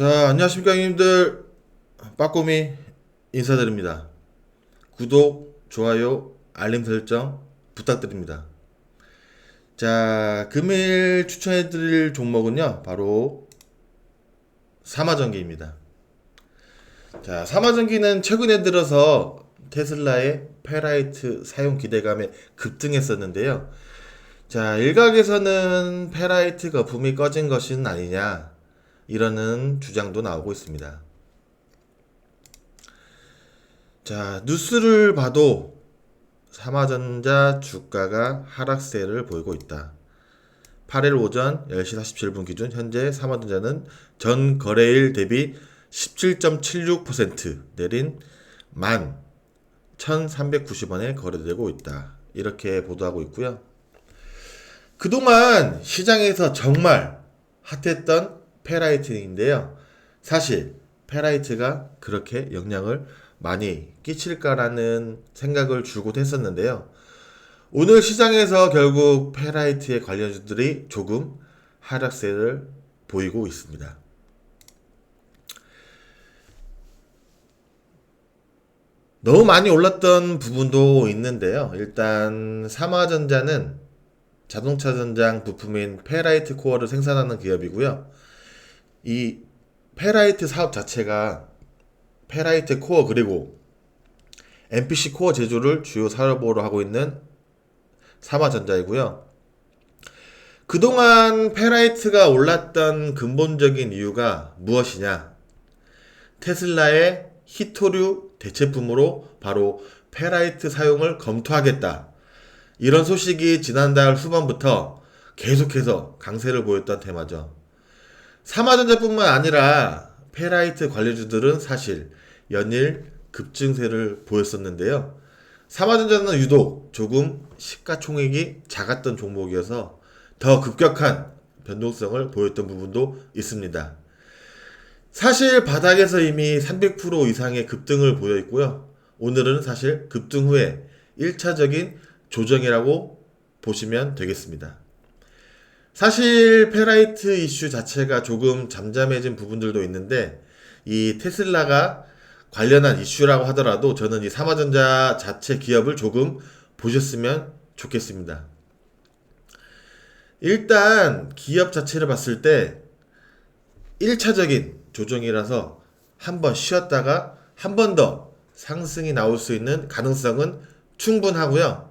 자, 안녕하십니까, 형님들. 빠꼬미 인사드립니다. 구독, 좋아요, 알림 설정 부탁드립니다. 자, 금일 추천해드릴 종목은요, 바로 사마전기입니다. 자, 사마전기는 최근에 들어서 테슬라의 페라이트 사용 기대감에 급등했었는데요. 자, 일각에서는 페라이트 거품이 꺼진 것은 아니냐, 이러는 주장도 나오고 있습니다. 자, 뉴스를 봐도 삼화전자 주가가 하락세를 보이고 있다. 8일 오전 10시 47분 기준 현재 삼화전자는 전 거래일 대비 17.76% 내린 11,390원에 거래되고 있다. 이렇게 보도하고 있고요. 그동안 시장에서 정말 핫했던 페라이트인데요. 사실 페라이트가 그렇게 영향을 많이 끼칠까라는 생각을 줄곧 했었는데요. 오늘 시장에서 결국 페라이트의 관련주들이 조금 하락세를 보이고 있습니다. 너무 많이 올랐던 부분도 있는데요. 일단 삼화전자는 자동차 전장 부품인 페라이트 코어를 생산하는 기업이고요. 이 페라이트 사업 자체가 페라이트 코어 그리고 MPC 코어 제조를 주요 사업으로 하고 있는 삼화전자이고요. 그동안 페라이트가 올랐던 근본적인 이유가 무엇이냐? 테슬라의 히토류 대체품으로 바로 페라이트 사용을 검토하겠다. 이런 소식이 지난달 후반부터 계속해서 강세를 보였던 테마죠. 삼화전자뿐만 아니라 페라이트 관련주들은 사실 연일 급증세를 보였었는데요. 삼화전자는 유독 조금 시가총액이 작았던 종목이어서 더 급격한 변동성을 보였던 부분도 있습니다. 사실 바닥에서 이미 300% 이상의 급등을 보여 있고요. 오늘은 사실 급등 후에 1차적인 조정이라고 보시면 되겠습니다. 사실 페라이트 이슈 자체가 조금 잠잠해진 부분들도 있는데 이 테슬라가 관련한 이슈라고 하더라도 저는 이 삼화전자 자체 기업을 조금 보셨으면 좋겠습니다. 일단 기업 자체를 봤을 때 1차적인 조정이라서 한 번 쉬었다가 한 번 더 상승이 나올 수 있는 가능성은 충분하고요.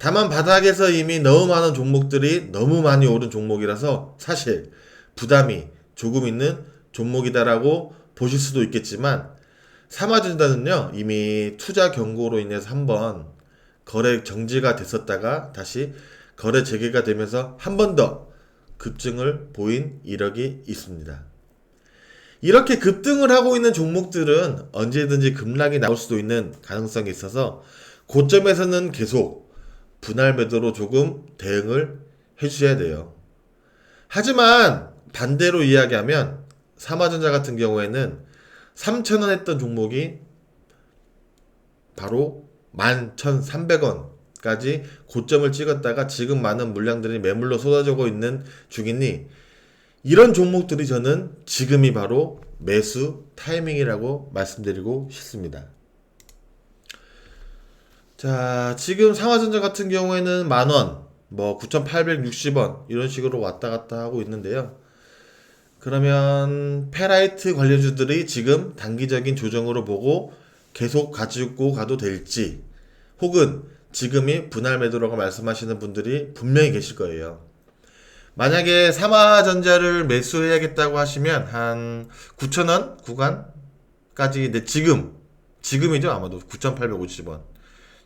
다만 바닥에서 이미 너무 많은 종목들이 너무 많이 오른 종목이라서 사실 부담이 조금 있는 종목이다라고 보실 수도 있겠지만 삼화전자는요 이미 투자 경고로 인해서 한번 거래 정지가 됐었다가 다시 거래 재개가 되면서 한 번 더 급증을 보인 이력이 있습니다. 이렇게 급등을 하고 있는 종목들은 언제든지 급락이 나올 수도 있는 가능성이 있어서 고점에서는 계속 분할 매도로 조금 대응을 해주셔야 돼요. 하지만 반대로 이야기하면 삼화전자 같은 경우에는 3,000원 했던 종목이 바로 11,300원까지 고점을 찍었다가 지금 많은 물량들이 매물로 쏟아지고 있는 중이니 이런 종목들이 저는 지금이 바로 매수 타이밍이라고 말씀드리고 싶습니다. 자, 지금 상하전자 같은 경우에는 만원, 뭐 9,860원 이런 식으로 왔다 갔다 하고 있는데요. 그러면 페라이트 관련주들이 지금 단기적인 조정으로 보고 계속 가지고 가도 될지 혹은 지금이 분할 매도라고 말씀하시는 분들이 분명히 계실 거예요. 만약에 삼화전자를 매수해야겠다고 하시면 한 9,000원 구간까지 네, 지금 지금이죠 아마도 9,850원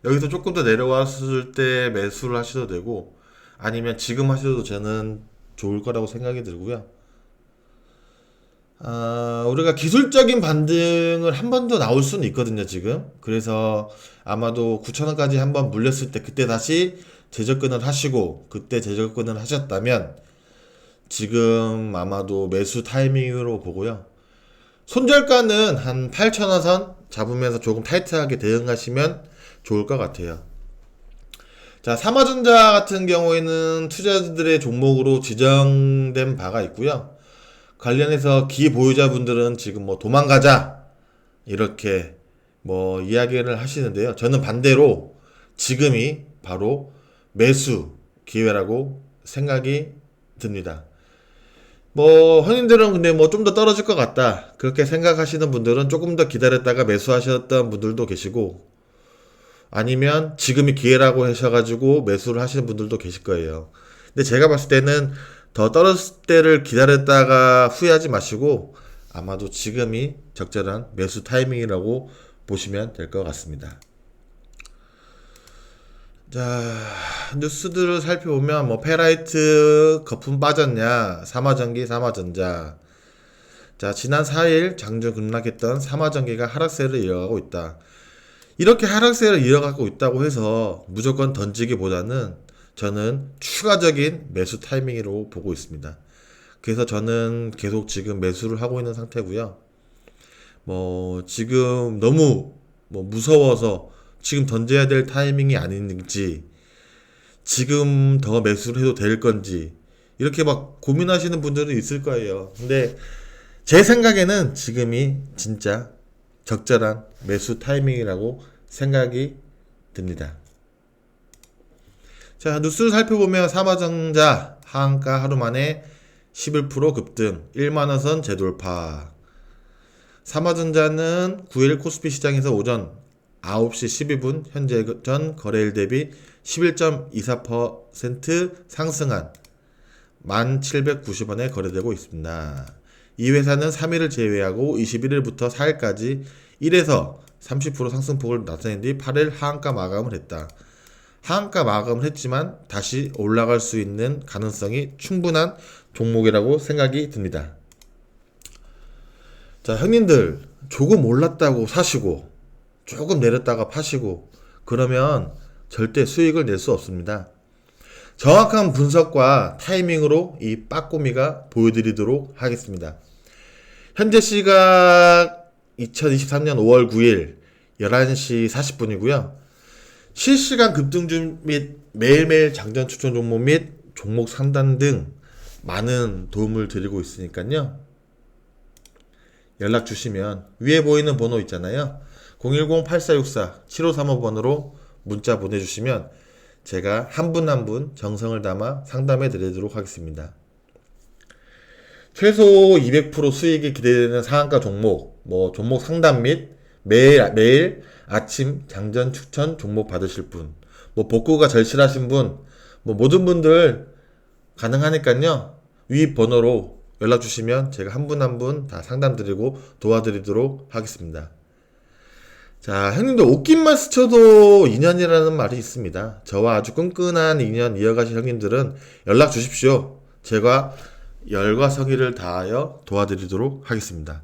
여기서 조금 더 내려왔을 때 매수를 하셔도 되고 아니면 지금 하셔도 저는 좋을 거라고 생각이 들고요. 아, 우리가 기술적인 반등을 한 번 더 나올 수는 있거든요, 지금. 그래서 아마도 9,000원까지 한 번 물렸을 때 그때 다시 재접근을 하시고 그때 재접근을 하셨다면 지금 아마도 매수 타이밍으로 보고요. 손절가는 한 8,000원 선 잡으면서 조금 타이트하게 대응하시면 좋을 것 같아요. 자, 삼화전자 같은 경우에는 투자자들의 종목으로 지정된 바가 있고요. 관련해서 기보유자분들은 지금 뭐 도망가자 이렇게 뭐 이야기를 하시는데요. 저는 반대로 지금이 바로 매수 기회라고 생각이 듭니다. 뭐 현인들은 근데 뭐 좀 더 떨어질 것 같다 그렇게 생각하시는 분들은 조금 더 기다렸다가 매수하셨던 분들도 계시고 아니면 지금이 기회라고 하셔가지고 매수를 하시는 분들도 계실 거예요. 근데 제가 봤을 때는 더 떨어질 때를 기다렸다가 후회하지 마시고 아마도 지금이 적절한 매수 타이밍이라고 보시면 될 것 같습니다. 자, 뉴스들을 살펴보면 뭐 페라이트 거품 빠졌냐, 삼화전기, 삼화전자. 자, 지난 4일 장중 급락했던 삼화전기가 하락세를 이어가고 있다. 이렇게 하락세를 이어가고 있다고 해서 무조건 던지기보다는 저는 추가적인 매수 타이밍으로 보고 있습니다. 그래서 저는 계속 지금 매수를 하고 있는 상태고요. 뭐 지금 너무 뭐 무서워서 지금 던져야 될 타이밍이 아닌지 지금 더 매수를 해도 될 건지 이렇게 막 고민하시는 분들은 있을 거예요. 근데 제 생각에는 지금이 진짜 적절한 매수 타이밍이라고 생각이 듭니다. 자, 뉴스를 살펴보면 삼화전자 하한가 하루 만에 11% 급등, 1만원 선 재돌파. 삼화전자는 9일 코스피 시장에서 오전 9시 12분 현재 전 거래일 대비 11.24% 상승한 1,790원에 거래되고 있습니다. 이 회사는 3일을 제외하고 21일부터 4일까지 1에서 30% 상승폭을 나타낸 뒤 8일 하한가 마감을 했다. 하한가 마감을 했지만 다시 올라갈 수 있는 가능성이 충분한 종목이라고 생각이 듭니다. 자, 형님들 조금 올랐다고 사시고 조금 내렸다가 파시고 그러면 절대 수익을 낼 수 없습니다. 정확한 분석과 타이밍으로 이 빠꼬미가 보여드리도록 하겠습니다. 현재 시각 2023년 5월 9일 11시 40분이고요. 실시간 급등중 및 매일매일 장전 추천 종목 및 종목 상단 등 많은 도움을 드리고 있으니까요. 연락 주시면 위에 보이는 번호 있잖아요. 010-8464-7535번으로 문자 보내주시면 제가 한 분 한 분 정성을 담아 상담해 드리도록 하겠습니다. 최소 200% 수익이 기대되는 상한가 종목, 뭐 종목 상담 및 매일 매일 아침 장전 추천 종목 받으실 분, 뭐 복구가 절실하신 분, 뭐 모든 분들 가능하니까요. 위 번호로 연락 주시면 제가 한 분 한 분 다 상담 드리고 도와드리도록 하겠습니다. 자, 형님들 옷깃만 스쳐도 인연이라는 말이 있습니다. 저와 아주 끈끈한 인연 이어가실 형님들은 연락 주십시오. 제가 열과 성의를 다하여 도와드리도록 하겠습니다.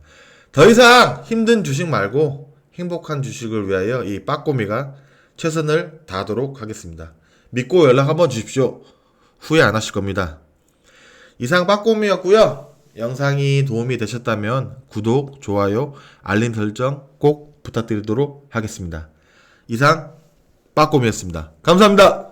더 이상 힘든 주식 말고 행복한 주식을 위하여 이 빠꼬미가 최선을 다하도록 하겠습니다. 믿고 연락 한번 주십시오. 후회 안 하실 겁니다. 이상 빠꼬미였고요. 영상이 도움이 되셨다면 구독, 좋아요, 알림 설정 꼭 부탁드리도록 하겠습니다. 이상 빠꼬미였습니다. 감사합니다.